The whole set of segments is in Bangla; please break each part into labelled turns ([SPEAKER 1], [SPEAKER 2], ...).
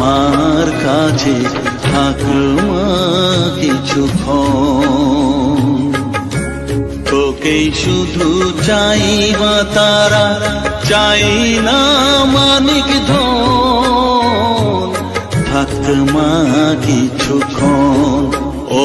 [SPEAKER 1] আমার কাছে ঠাকুমা কিছু কিছুক্ষণ তোকেই শুধু চাই মা তারা, চাই না মানিক ধন। কিছু কিছুক্ষণ ও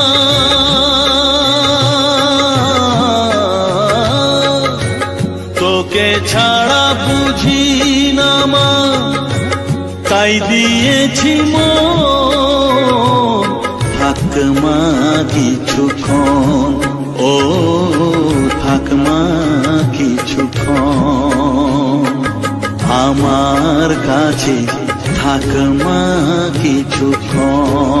[SPEAKER 1] ছাড়া বুঝি না মা। তাই দিয়েছি মন। থাক মা ও, থাক মা কিছুক্ষণ আমার কাছে থাক মা কিছুক্ষণ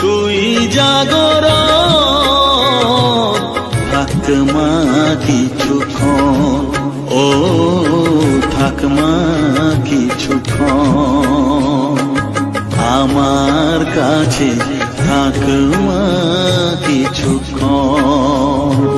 [SPEAKER 1] তুই জাগর থাক মা কিছুক্ষণ ও থাক মা কিছুক্ষণ আমার কাছে থাক মা কিছুক্ষণ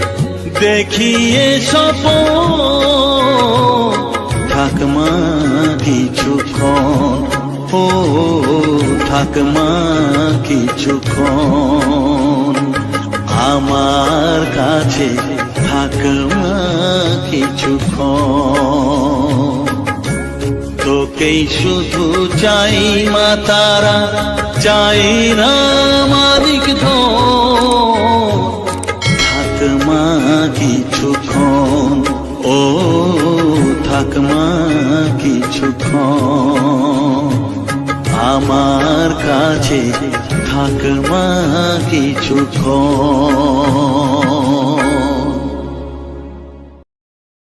[SPEAKER 1] দেখিয়ে সপ থাক মা কিছুক্ষণ ও থাক মা কিছুক্ষণ আমার কাছে থাক মা কিছুক্ষণ তোকেই শুধু চাই মা তারা, চাই না থাকমা কিছুক্ষণ আমার কাছে থাকমা কিছুক্ষণ।